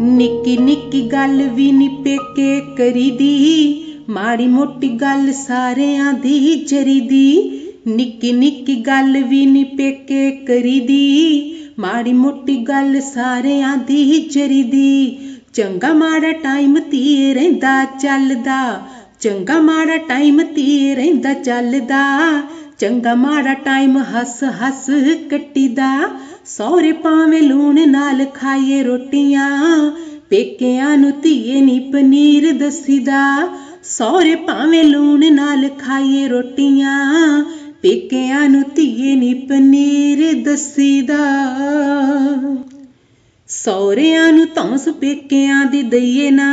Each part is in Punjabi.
ਨਿੱਕੀ ਨਿੱਕੀ ਗੱਲ ਵੀ ਨੀ ਪੇਕੇ ਕਰੀਦੀ। ਮਾੜੀ ਮੋਟੀ ਗੱਲ ਸਾਰਿਆਂ ਦੀ ਜਰੀਦੀ। ਨਿੱਕੀ ਨਿੱਕੀ ਗੱਲ ਵੀ ਨੀ ਪੇਕੇ ਕਰੀਦੀ। ਮਾੜੀ ਮੋਟੀ ਗੱਲ ਸਾਰਿਆਂ ਦੀ ਜਰੀਦੀ। ਚੰਗਾ ਮਾੜਾ ਟਾਈਮ ਧੀਏ ਰਹਿੰਦਾ ਚੱਲਦਾ। ਚੰਗਾ ਮਾੜਾ ਟਾਈਮ ਧੀਏ ਰਹਿੰਦਾ ਚੱਲਦਾ। ਚੰਗਾ ਮਾੜਾ ਟਾਈਮ ਹੱਸ ਹੱਸ ਕੱਟੀਦਾ। ਸਹੁਰੇ ਪਾਵੇਂ ਲੂਣ ਨਾਲ ਖਾਈਏ ਰੋਟੀਆਂ, ਪੇਕਿਆਂ ਨੂੰ ਧੀਏ ਨੀ ਪਨੀਰ ਦਸੀਦਾ। ਸਹੁਰੇ ਭਾਵੇਂ ਲੂਣ ਨਾਲ ਖਾਈਏ ਰੋਟੀਆਂ, ਪੇਕਿਆਂ ਨੂੰ ਧੀਏ ਨੀ ਪਨੀਰ ਦਸੀਦਾ। ਸਹੁਰਿਆਂ ਨੂੰ ਧੌਂਸ ਪੇਕਿਆਂ ਦੀ ਦਈਏ ਨਾ,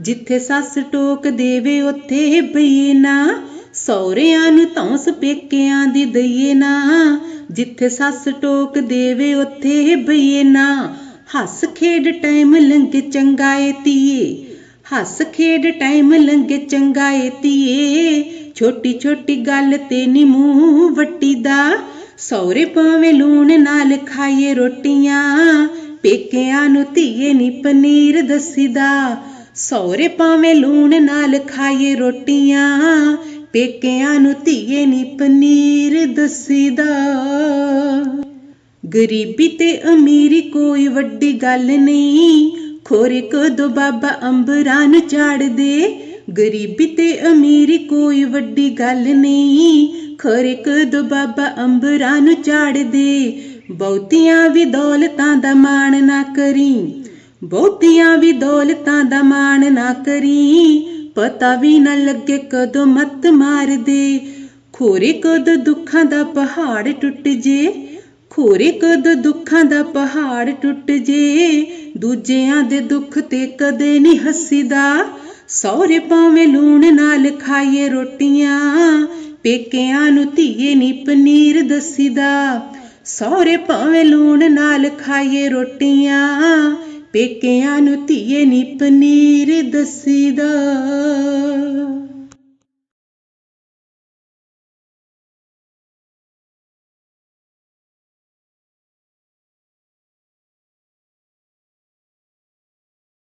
ਜਿੱਥੇ ਸੱਸ ਟੋਕ ਦੇਵੇ ਉੱਥੇ ਬਈਏ ਨਾ। ਸਹੁਰਿਆਂ ਨੂੰ ਧੌਂਸ ਪੇਕਿਆਂ ਦੀ ਦਈਏ ਨਾ। ਜਿੱਥੇ ਸੱਸ ਟੋਕ ਦੇਵੇ, ਉੱਥੇ ਬਈਏ ਨਾ। ਹੱਸ ਖੇਡ ਟਾਈਮ ਲੰਘ ਚੰਗਾ ਏ ਧੀਏ ਹੱਸ ਖੇਡ ਟਾਈਮ ਲੰਘੇ ਚੰਗਾ ਏ ਧੀਏ ਛੋਟੀ ਛੋਟੀ ਗੱਲ ਤੇ ਨੀ ਮੂੰਹ ਵੱਟੀ ਦਾ ਸਹੁਰੇ ਪਾਵੇਂ ਲੂਣ ਨਾਲ ਖਾਈਏ ਰੋਟੀਆਂ, ਪੇਕਿਆਂ ਨੂੰ ਧੀਏ ਨੀ ਪਨੀਰ ਦਸੀਦਾ। ਸਹੁਰੇ ਪਾਵੇਂ ਲੂਣ ਨਾਲ ਖਾਈਏ ਰੋਟੀਆਂ ਪੇਕਿਆਂ ਨੂੰ ਧੀਏ ਨੀ ਪਨੀਰ ਦਸੀਦਾ। ਗਰੀਬੀ ਤੇ ਅਮੀਰੀ ਕੋਈ ਵੱਡੀ ਗੱਲ ਨਹੀਂ। ਖੋਰੇ ਕਦੋਂ ਬਾਬਾ ਅੰਬਰਾਂ ਨੂੰ ਝਾੜਦੇ ਗਰੀਬੀ ਤੇ ਅਮੀਰੀ ਕੋਈ ਵੱਡੀ ਗੱਲ ਨਹੀਂ। ਖੋਰੇ ਕਦੋਂ ਬਾਬਾ ਅੰਬਰਾਂ ਨੂੰ ਝਾੜ ਦੇ ਬਹੁਤੀਆਂ ਵੀ ਦੌਲਤਾਂ ਦਾ ਮਾਣ ਨਾ ਕਰੀ। ਬਹੁਤੀਆਂ ਵੀ ਦੌਲਤਾਂ ਦਾ ਮਾਣ ਨਾ ਕਰੀ। ਪਤਾ ਵੀ ਨਾ ਲੱਗੇ ਕਦੋਂ ਮੱਤ ਮਾਰ ਦੇ ਖੋਰੇ ਕਦੋਂ ਦੁੱਖਾਂ ਦਾ ਪਹਾੜ ਟੁੱਟ ਜੇ। ਖੋਰੇ ਕਦੋਂ ਦੁੱਖਾਂ ਦਾ ਪਹਾੜ ਟੁੱਟ ਜੇ। ਦੂਜਿਆਂ ਦੇ ਦੁੱਖ ਤੇ ਕਦੇ ਨਹੀਂ ਹੱਸੀਦਾ। ਸਹੁਰੇ ਪਾਵੇਂ ਲੂਣ ਨਾਲ ਖਾਈਏ ਰੋਟੀਆਂ, ਪੇਕਿਆਂ ਨੂੰ ਧੀਏ ਨੀ ਪਨੀਰ ਦਸੀਦਾ। ਸਹੁਰੇ ਭਾਵੇਂ ਲੂਣ ਨਾਲ ਖਾਈਏ ਰੋਟੀਆਂ ਪੇਕਿਆਂ ਨੂੰ ਧੀਏ ਨੀ ਪਨੀਰ ਦਸੀਦਾ।